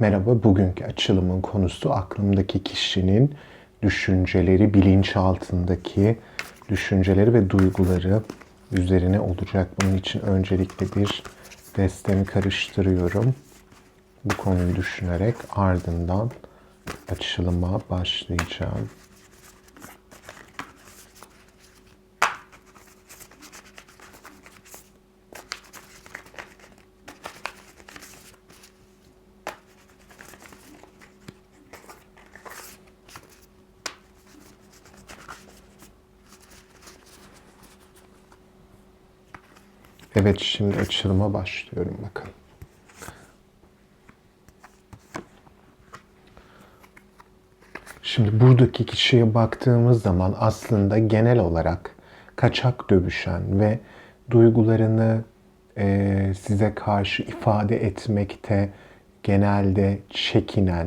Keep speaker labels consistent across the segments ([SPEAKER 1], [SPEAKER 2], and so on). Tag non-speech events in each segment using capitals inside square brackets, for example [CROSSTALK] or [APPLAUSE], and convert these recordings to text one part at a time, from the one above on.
[SPEAKER 1] Merhaba, bugünkü açılımın konusu aklımdaki kişinin düşünceleri, bilinçaltındaki düşünceleri ve duyguları üzerine olacak. Bunun için öncelikle bir destemi karıştırıyorum. Bu konuyu düşünerek ardından açılıma başlayacağım. Evet şimdi açılıma başlıyorum bakalım. Şimdi buradaki kişiye baktığımız zaman aslında genel olarak kaçak dövüşen ve duygularını e, size karşı ifade etmekte genelde çekinen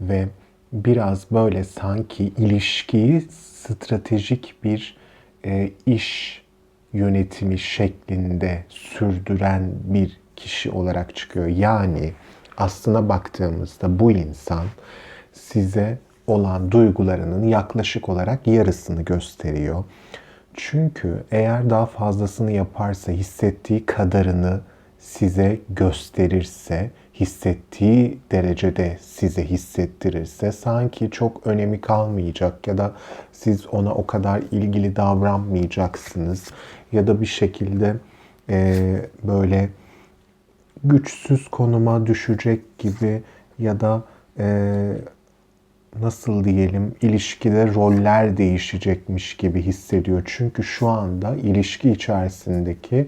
[SPEAKER 1] ve biraz böyle sanki ilişkiyi stratejik bir e, iş yönetimi şeklinde sürdüren bir kişi olarak çıkıyor. Yani aslına baktığımızda bu insan size olan duygularının yaklaşık olarak yarısını gösteriyor. Çünkü eğer daha fazlasını yaparsa hissettiği kadarını size gösterirse, hissettiği derecede size hissettirirse sanki çok önemi kalmayacak ya da siz ona o kadar ilgili davranmayacaksınız ya da bir şekilde e, böyle güçsüz konuma düşecek gibi ya da e, nasıl diyelim ilişkide roller değişecekmiş gibi hissediyor. Çünkü şu anda ilişki içerisindeki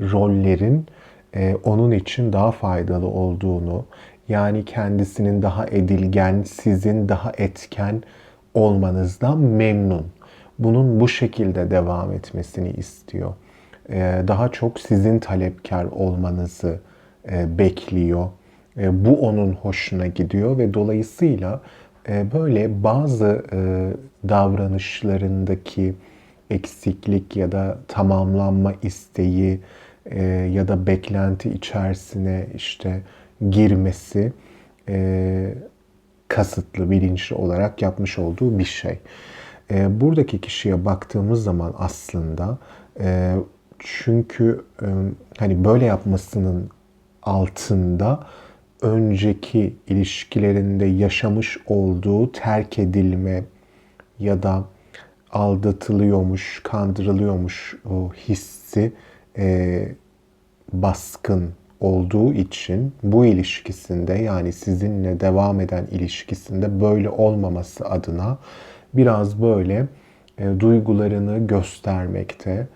[SPEAKER 1] rollerin e, onun için daha faydalı olduğunu, yani kendisinin daha edilgen, sizin daha etken olmanızdan memnun. Bunun bu şekilde devam etmesini istiyor. E, daha çok sizin talepkar olmanızı e, bekliyor. E, bu onun hoşuna gidiyor ve dolayısıyla e, böyle bazı e, davranışlarındaki eksiklik ya da tamamlanma isteği e, ya da beklenti içerisine işte girmesi kasıtlı, bilinçli olarak yapmış olduğu bir şey. Buradaki kişiye baktığımız zaman aslında çünkü hani böyle yapmasının altında önceki ilişkilerinde yaşamış olduğu terk edilme ya da aldatılıyormuş, kandırılıyormuş o hissi e, baskın olduğu için bu ilişkisinde yani sizinle devam eden ilişkisinde böyle olmaması adına biraz böyle e, duygularını göstermekte,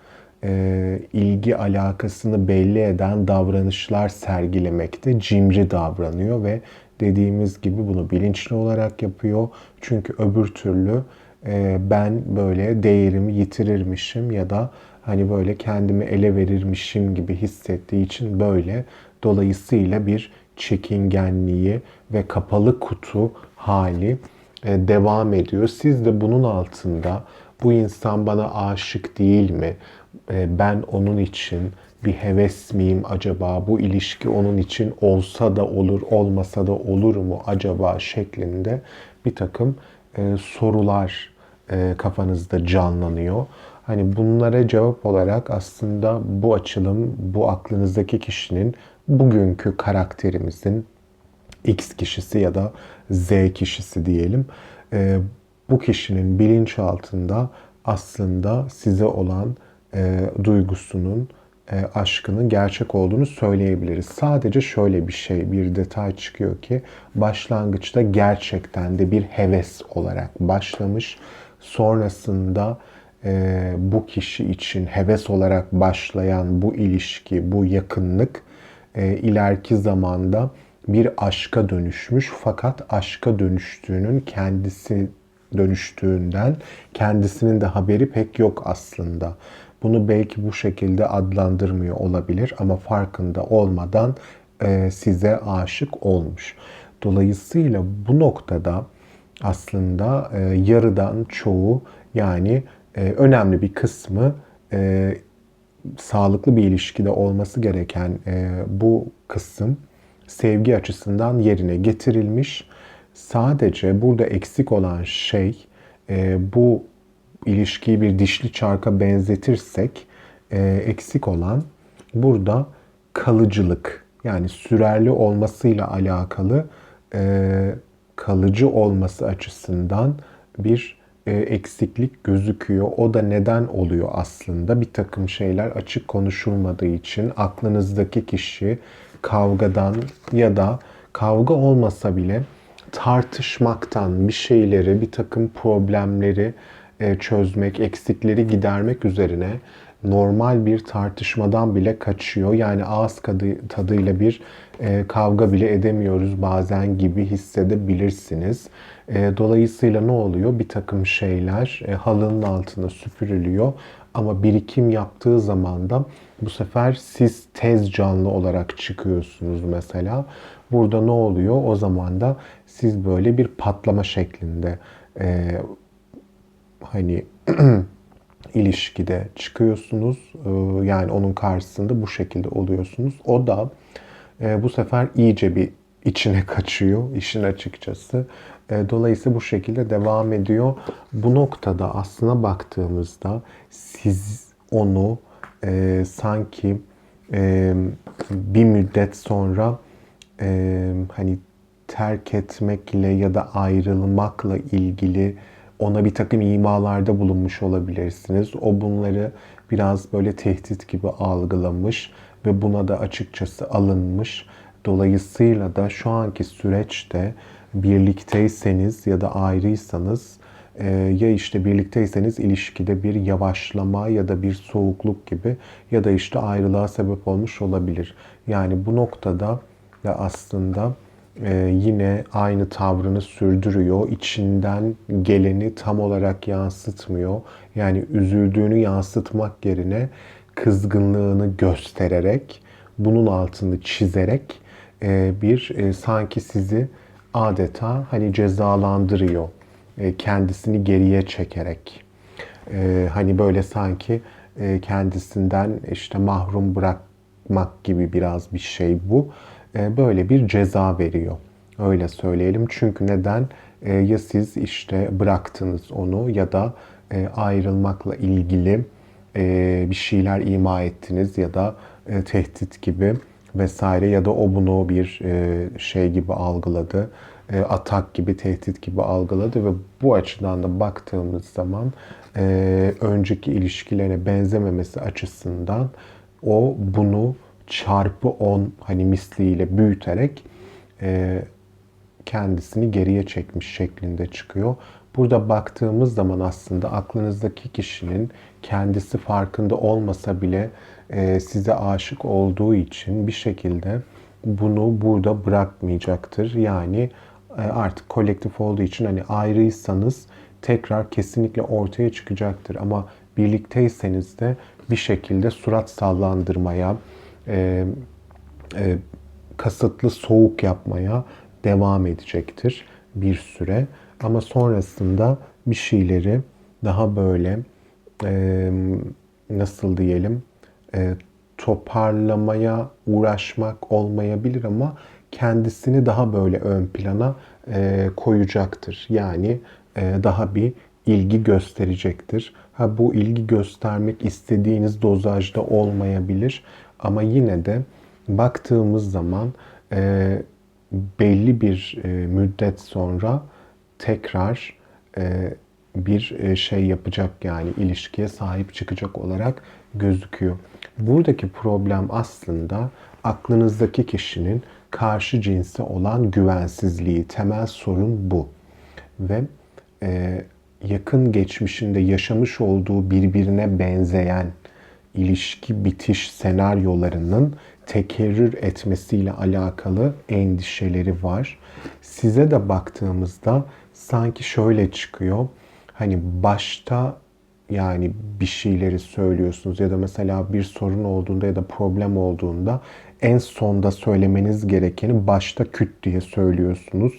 [SPEAKER 1] e, ilgi alakasını belli eden davranışlar sergilemekte cimri davranıyor ve dediğimiz gibi bunu bilinçli olarak yapıyor. Çünkü öbür türlü e, ben böyle değerimi yitirirmişim ya da hani böyle kendimi ele verirmişim gibi hissettiği için böyle dolayısıyla bir çekingenliği ve kapalı kutu hali e, devam ediyor. Siz de bunun altında bu insan bana aşık değil mi? E, ben onun için bir heves miyim acaba? Bu ilişki onun için olsa da olur, olmasa da olur mu acaba şeklinde bir takım e, sorular kafanızda canlanıyor. Hani bunlara cevap olarak aslında bu açılım, bu aklınızdaki kişinin bugünkü karakterimizin X kişisi ya da Z kişisi diyelim. Bu kişinin bilinçaltında aslında size olan e, duygusunun, e, aşkının gerçek olduğunu söyleyebiliriz. Sadece şöyle bir şey, bir detay çıkıyor ki başlangıçta gerçekten de bir heves olarak başlamış. Sonrasında e, bu kişi için heves olarak başlayan bu ilişki, bu yakınlık e, ileriki zamanda bir aşka dönüşmüş. Fakat aşka dönüştüğünün kendisi dönüştüğünden kendisinin de haberi pek yok aslında. Bunu belki bu şekilde adlandırmıyor olabilir ama farkında olmadan e, size aşık olmuş. Dolayısıyla bu noktada aslında e, yarıdan çoğu yani e, önemli bir kısmı sağlıklı bir ilişkide olması gereken bu kısım sevgi açısından yerine getirilmiş. Sadece burada eksik olan şey e, bu ilişkiyi bir dişli çarka benzetirsek e, eksik olan burada kalıcılık yani sürerli olmasıyla alakalı e, kalıcı olması açısından bir e, eksiklik gözüküyor. O da neden oluyor aslında? Bir takım şeyler açık konuşulmadığı için aklınızdaki kişi kavgadan ya da kavga olmasa bile tartışmaktan bir şeyleri, bir takım problemleri e, çözmek, eksikleri gidermek üzerine normal bir tartışmadan bile kaçıyor. Yani ağız kadı, tadıyla bir e, kavga bile edemiyoruz bazen gibi hissedebilirsiniz. E, dolayısıyla ne oluyor? Bir takım şeyler e, halının altına süpürülüyor ama birikim yaptığı zaman da bu sefer siz tez canlı olarak çıkıyorsunuz mesela. Burada ne oluyor? O zaman da siz böyle bir patlama şeklinde e, hani [CLEARS THROAT] ilişkide çıkıyorsunuz. E, yani onun karşısında bu şekilde oluyorsunuz. O da e, bu sefer iyice bir içine [LAUGHS] kaçıyor işin açıkçası. E, dolayısıyla bu şekilde devam ediyor. Bu noktada aslına baktığımızda siz onu e, sanki e, bir müddet sonra e, hani terk etmekle ya da ayrılmakla ilgili ona bir takım imalarda bulunmuş olabilirsiniz. O bunları biraz böyle tehdit gibi algılamış ve buna da açıkçası alınmış. Dolayısıyla da şu anki süreçte birlikteyseniz ya da ayrıysanız e, ya işte birlikteyseniz ilişkide bir yavaşlama ya da bir soğukluk gibi ya da işte ayrılığa sebep olmuş olabilir. Yani bu noktada da aslında e, yine aynı tavrını sürdürüyor. İçinden geleni tam olarak yansıtmıyor. Yani üzüldüğünü yansıtmak yerine kızgınlığını göstererek, bunun altını çizerek e, bir e, sanki sizi adeta hani cezalandırıyor. E, kendisini geriye çekerek. E, hani böyle sanki e, kendisinden işte mahrum bırakmak gibi biraz bir şey bu. E, böyle bir ceza veriyor. Öyle söyleyelim. Çünkü neden? E, ya siz işte bıraktınız onu ya da e, ayrılmakla ilgili bir şeyler ima ettiniz ya da tehdit gibi vesaire ya da o bunu bir şey gibi algıladı, atak gibi, tehdit gibi algıladı ve bu açıdan da baktığımız zaman önceki ilişkilerine benzememesi açısından o bunu çarpı 10 hani misliyle büyüterek kendisini geriye çekmiş şeklinde çıkıyor. Burada baktığımız zaman aslında aklınızdaki kişinin kendisi farkında olmasa bile e, size aşık olduğu için bir şekilde bunu burada bırakmayacaktır. Yani e, artık kolektif olduğu için hani ayrıysanız tekrar kesinlikle ortaya çıkacaktır. Ama birlikteyseniz de bir şekilde surat sallandırmaya, e, e, kasıtlı soğuk yapmaya devam edecektir bir süre. Ama sonrasında bir şeyleri daha böyle e, nasıl diyelim e, toparlamaya uğraşmak olmayabilir ama kendisini daha böyle ön plana e, koyacaktır. Yani e, daha bir ilgi gösterecektir. Ha bu ilgi göstermek istediğiniz dozajda olmayabilir ama yine de baktığımız zaman e, belli bir e, müddet sonra tekrar e, bir e, şey yapacak yani ilişkiye sahip çıkacak olarak gözüküyor. Buradaki problem aslında aklınızdaki kişinin karşı cinse olan güvensizliği. Temel sorun bu. Ve e, yakın geçmişinde yaşamış olduğu birbirine benzeyen ilişki bitiş senaryolarının tekerrür etmesiyle alakalı endişeleri var. Size de baktığımızda sanki şöyle çıkıyor. Hani başta yani bir şeyleri söylüyorsunuz ya da mesela bir sorun olduğunda ya da problem olduğunda en sonda söylemeniz gerekeni başta küt diye söylüyorsunuz.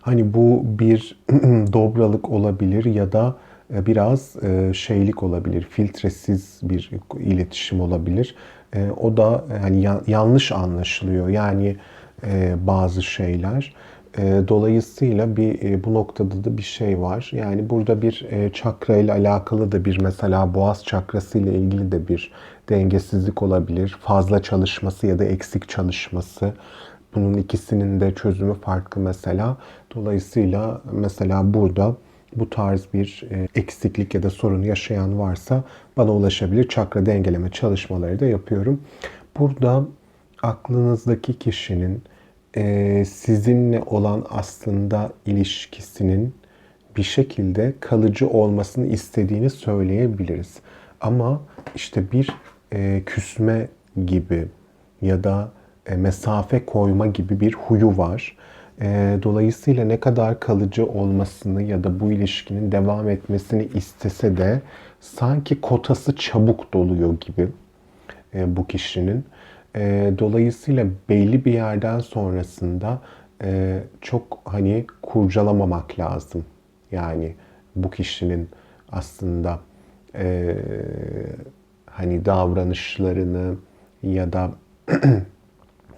[SPEAKER 1] Hani bu bir [CLEARS THROAT] dobralık olabilir ya da biraz e, şeylik olabilir, filtresiz bir iletişim olabilir. E, o da e, hani ya- yanlış anlaşılıyor. Yani e, bazı şeyler. E, dolayısıyla bir e, bu noktada da bir şey var. Yani burada bir e, çakra ile alakalı da bir mesela boğaz çakrası ile ilgili de bir dengesizlik olabilir. Fazla çalışması ya da eksik çalışması. Bunun ikisinin de çözümü farklı mesela. Dolayısıyla mesela burada bu tarz bir e, eksiklik ya da sorun yaşayan varsa bana ulaşabilir. Çakra dengeleme çalışmaları da yapıyorum. Burada aklınızdaki kişinin e, sizinle olan aslında ilişkisinin bir şekilde kalıcı olmasını istediğini söyleyebiliriz. Ama işte bir e, küsme gibi ya da mesafe koyma gibi bir huyu var. E, dolayısıyla ne kadar kalıcı olmasını ya da bu ilişkinin devam etmesini istese de sanki kotası çabuk doluyor gibi e, bu kişinin. E, dolayısıyla belli bir yerden sonrasında e, çok hani kurcalamamak lazım. Yani bu kişinin aslında e, hani davranışlarını ya da [CLEARS THROAT]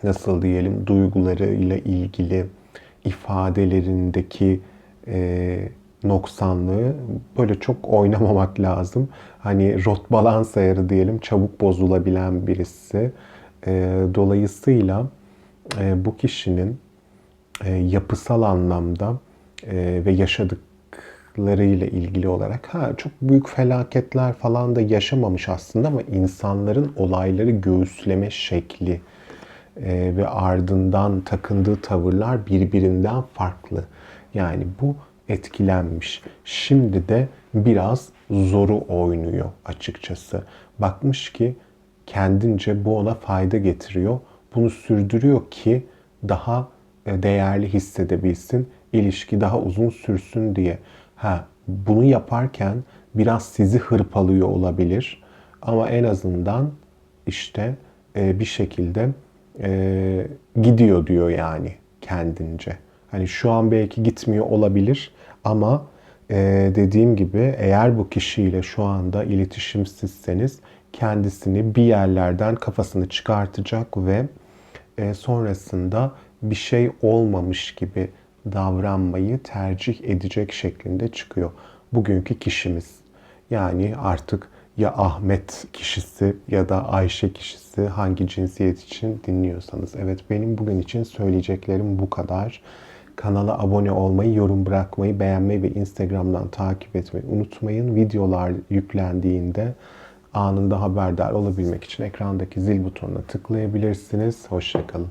[SPEAKER 1] nasıl diyelim duygularıyla ilgili ifadelerindeki e, noksanlığı böyle çok oynamamak lazım. Hani rot balans ayarı diyelim çabuk bozulabilen birisi. E, dolayısıyla e, bu kişinin e, yapısal anlamda e, ve yaşadıklarıyla ilgili olarak ha çok büyük felaketler falan da yaşamamış aslında ama insanların olayları göğüsleme şekli e, ve ardından takındığı tavırlar birbirinden farklı. Yani bu etkilenmiş. Şimdi de biraz zoru oynuyor açıkçası. Bakmış ki kendince bu ona fayda getiriyor. Bunu sürdürüyor ki daha e, değerli hissedebilsin, ilişki daha uzun sürsün diye. Ha, bunu yaparken biraz sizi hırpalıyor olabilir. Ama en azından işte e, bir şekilde e, gidiyor diyor yani kendince. Hani şu an belki gitmiyor olabilir ama e, dediğim gibi eğer bu kişiyle şu anda iletişimsizseniz kendisini bir yerlerden kafasını çıkartacak ve e, sonrasında bir şey olmamış gibi davranmayı tercih edecek şeklinde çıkıyor. Bugünkü kişimiz. Yani artık ya Ahmet kişisi ya da Ayşe kişisi hangi cinsiyet için dinliyorsanız. Evet benim bugün için söyleyeceklerim bu kadar. Kanala abone olmayı, yorum bırakmayı, beğenmeyi ve Instagram'dan takip etmeyi unutmayın. Videolar yüklendiğinde anında haberdar olabilmek için ekrandaki zil butonuna tıklayabilirsiniz. Hoşçakalın.